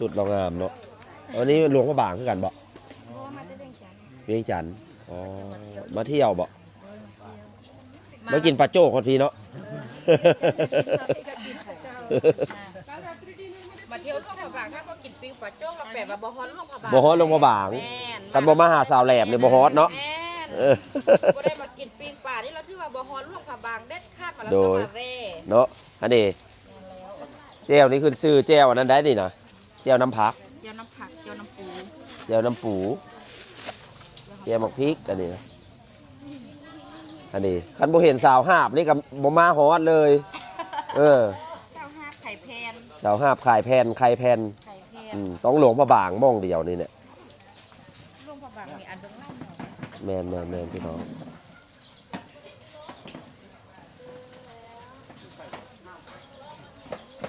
สุดเรางามเนาะวันนี้หลวงพระบางคือกันบ่เพราะว่ามาจะเด้งจันทร์เวียงจันทร์อ๋อมาเที่ยวบ่มากินปลาโจ้คนพี่เนาะมาเที่ยวร่วมพระบางถ้าก็กินปิ้งปลาโจ้เราแปลว่าบ่ฮอนร่วมพระบางบ่ฮอดหลวงพระบางแม่นกันบ่มาหาสาวแหลมเนี่ยบ่ฮอดเนาะแม่นเออบ่ได้มากินปิ้งปลานี่เราถือว่าบ่ฮอนร่วมพระบางเด็ดขาดมาแล้วโดก็ยมาแว่เนาะอันนี้แจ้วนี่คือซื้อแจ้วอันนั้นได้นี่นะ แจ้วน้ำผัก เจียวน้ำผัก เจียวน้ำปูแจ้วน้ำปูแจ้วหมกพริกอันนี้นะอันนี้คันบ่เห็นสาวหาบนี่ก็บ่มาฮอดเลย เออ เจ้าห้าไข่แพนสาวหาบขายแผ่นไข่แผ่นไข่แพนอืมต้องหลวงพระบางม่องเดียวนี่เนี่ยร่วมพระบางมีอันเบื้องล่างเนาะ แมนแมนแมนพี่น้อง